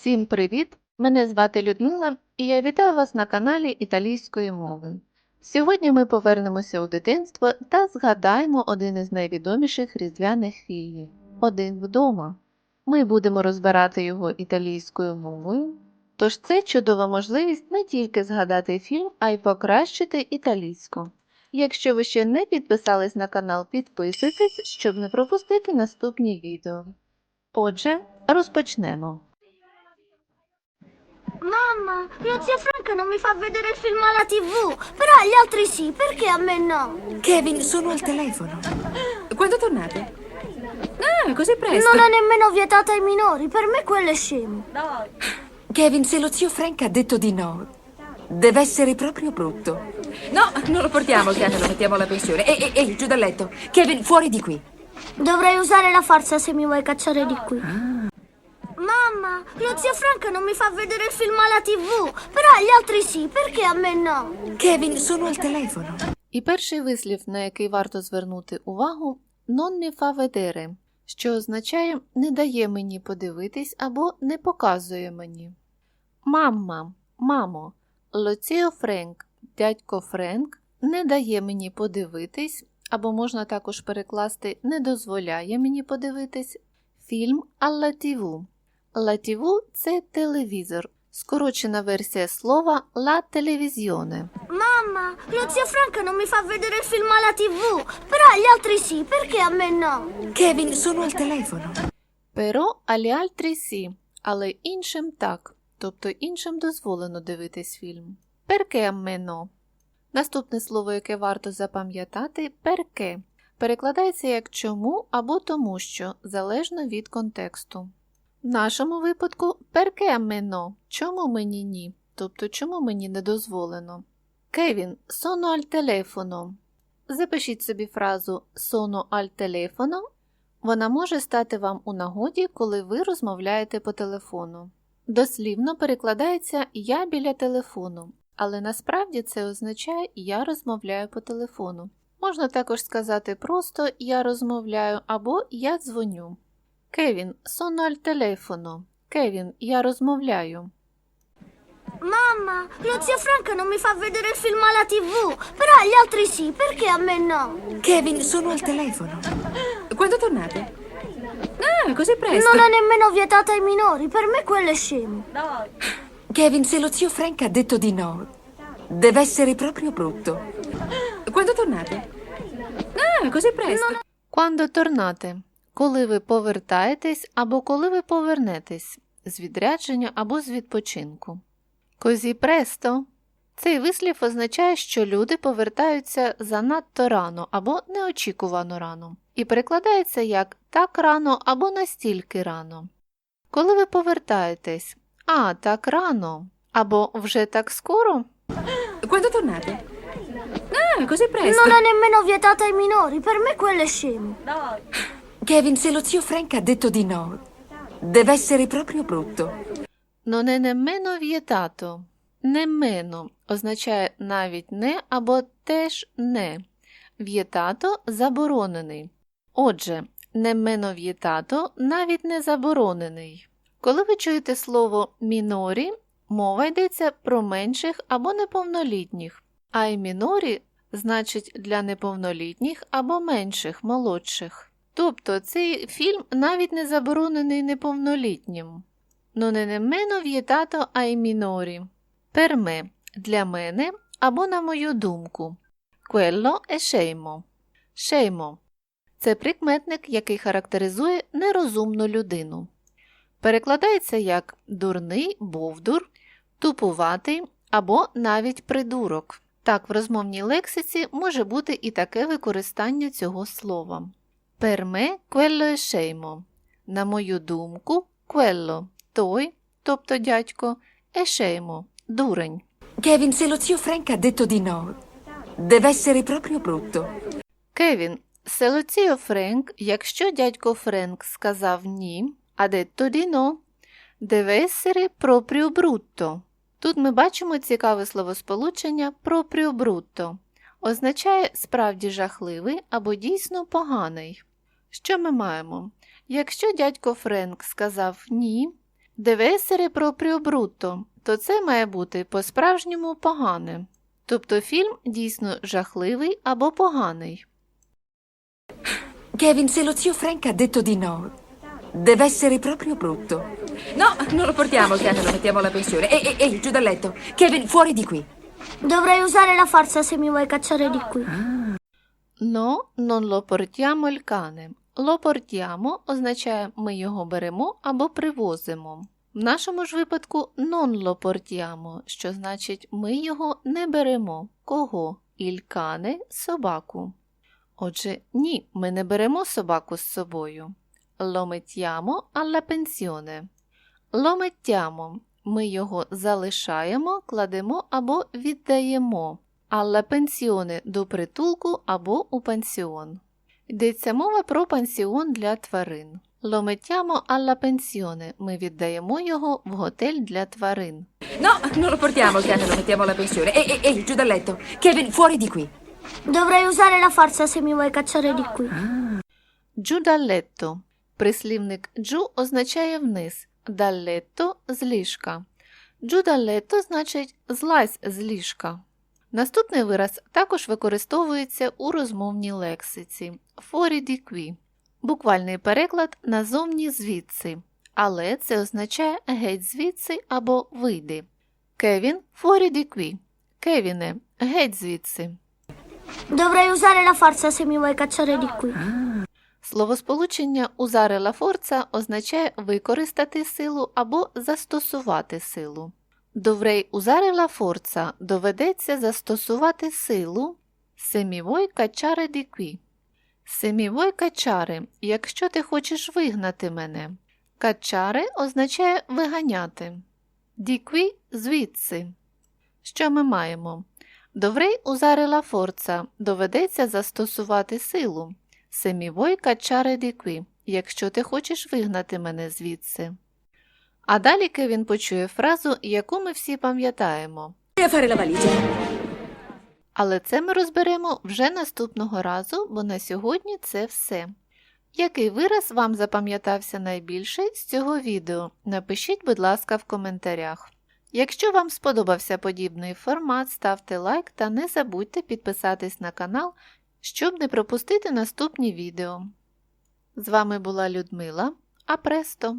Всім привіт! Мене звати Людмила і я вітаю вас на каналі італійської мови. Сьогодні ми повернемося у дитинство та згадаємо один із найвідоміших різдвяних фільмів Один вдома. Ми будемо розбирати його італійською мовою, тож це чудова можливість не тільки згадати фільм, а й покращити італійську. Якщо ви ще не підписались на канал, підписуйтесь, щоб не пропустити наступні відео. Отже, розпочнемо. Mamma, mio zio Franco non mi fa vedere il film alla tv, però agli altri sì, perché a me no? Kevin, sono al telefono. Quando tornate? Ah, così presto. Non è nemmeno vietata ai minori, per me quello è scemo. Kevin, se lo zio Frank ha detto di no, deve essere proprio brutto. No, non lo portiamo, Chiara, lo mettiamo alla pensione. Ehi, ehi, giù dal letto. Kevin, fuori di qui. Dovrei usare la forza se mi vuoi cacciare di qui. Mamma, lo zio Franco non mi fa vedere il film alla tv, però agli altri sì, perché a me no? Kevin, sono al telefono. І перший вислів, на який варто звернути увагу, non mi fa vedere, що означає не дає мені подивитись або не показує мені. Мамма, мамо, Лоціо Френк, дядько Френк не дає мені подивитись, або можна також перекласти не дозволяє мені подивитись фільм Alla TV – це телевізор, скорочена версія слова La Televisione. Mamma, lo zio Franco non mi fa vedere il film alla tv, però agli altri sì, perché a me no? Kevin, sono al telefono. Però agli altri sì, але іншим так, тобто іншим дозволено дивитись фільм. Perché a me no? Наступне слово, яке варто запам'ятати perché, перекладається як чому або тому що, залежно від контексту. В нашому випадку no? Чому мені ні? Тобто чому мені не дозволено? Кевін, sono al telefono. Запишіть собі фразу sono al telefono вона може стати вам у нагоді, коли ви розмовляєте по телефону. Дослівно перекладається Я біля телефону, але насправді це означає Я розмовляю по телефону. Можна також сказати просто Я розмовляю або Я дзвоню. Кевін, sono al telefono. Кевін, я розмовляю. Mamma, lo zio Franco non mi fa vedere il film alla tv, però agli altri sì, perché a me no? Kevin, sono al telefono. Quando tornate? Ah, così presto. Non è nemmeno vietata ai minori, per me quello è scemo. Kevin, se lo zio Frank ha detto di no, deve essere proprio brutto. Quando tornate? Ah, così presto. Quando tornate Коли ви повертаєтесь або коли ви повернетесь з відрядження або з відпочинку. Козі престо цей вислів означає, що люди повертаються занадто рано або неочікувано рано, і перекладається як так рано або настільки рано. Коли ви повертаєтесь, а так рано або вже так скоро. Quando tornate? Ah, così presto. Non è nemmeno vietata ai minori, per me quello è scemo. Kevin, se lo zio Frank ha detto di no, deve essere proprio brutto. Но не немено в'єтато. Немено означає навіть не або теж не. В'єтато заборонений. Отже, немено в'єтато навіть не заборонений. Коли ви чуєте слово мінорі, мова йдеться про менших або неповнолітніх, а й мінорі значить для неповнолітніх або менших молодших. Тобто цей фільм навіть не заборонений неповнолітнім. Non è nemmeno vietato ai minori. Per me – для мене або на мою думку. Quello è scemo. Scemo – це прикметник, який характеризує нерозумну людину. Перекладається як дурний, бовдур, тупуватий або навіть придурок. Так, в розмовній лексиці може бути і таке використання цього слова. Per me quello è scemo. На мою думку, quello – той, тобто дядько, è scemo – дурень. Kevin, se lo zio Frank ha detto di no, deve essere proprio brutto. Кевін, Селоціо Френк, якщо дядько Френк сказав ні, а детто ді но, deve essere proprio brutto. Тут ми бачимо цікаве словосполучення proprio brutto. Означає справді жахливий або дійсно поганий. Що ми маємо? Якщо дядько Френк сказав ні, Deve essere proprio то це має бути по-справжньому погане. Тобто фільм дійсно жахливий або поганий. Kevin, se lo zio Frank ha detto di no, deve essere proprio brutto. No, non lo portiamo il cane, lo mettiamo alla pensione. Ehi, ehi, ehi, giù dal letto. Kevin, fuori di qui. Dovrei usare la forza se mi vuoi cacciare di qui. Но non lo portiamo il cane. Lo означає ми його беремо або привозимо. В нашому ж випадку non lo portiamo, що значить ми його не беремо. Кого? Cane – собаку. Отже, ні, ми не беремо собаку з собою. Mettiamo alla pensione. Lo. Ми його залишаємо, кладемо або віддаємо. Alla pensione – до притулку або у пансіон. Йдеться мова про пансіон для тварин. Lo mettiamo alla pensione. Ми віддаємо його в готель для тварин. No, non lo portiamo il cane, lo mettiamo alla pensione. Ehi, ehi, ehi, giù dal letto. Kevin, fuori di qui. Dovrei usare la forza se mi vuoi cacciare di qui. Giù dal letto. Прислівник джу означає вниз, далетто з ліжка. Джу dal letto значить злазь з ліжка. Наступний вираз також використовується у розмовній лексиці di qui. Буквальний переклад назовні звідси, але це означає геть звідси або вийди. Кевін di qui. Кевіне, геть звідси. Dovrei usare la forza se mi vuoi cacciare di qui. Словосполучення «usare la forza» означає використати силу або застосувати силу. Доврей «usare la forza» доведеться застосувати силу «семівой качаре di qui». «Семівой качаре» – якщо ти хочеш вигнати мене. «Качаре» означає виганяти. «Di qui» – звідси. Що ми маємо? Доврей «usare la forza» доведеться застосувати силу. Семівой качаре дікві, якщо ти хочеш вигнати мене звідси. А далі Кевін почує фразу, яку ми всі пам'ятаємо. Але це ми розберемо вже наступного разу, бо на сьогодні це все. Який вираз вам запам'ятався найбільше з цього відео? Напишіть, будь ласка, в коментарях. Якщо вам сподобався подібний формат, ставте лайк та не забудьте підписатись на канал, щоб не пропустити наступні відео. З вами була Людмила Апресто.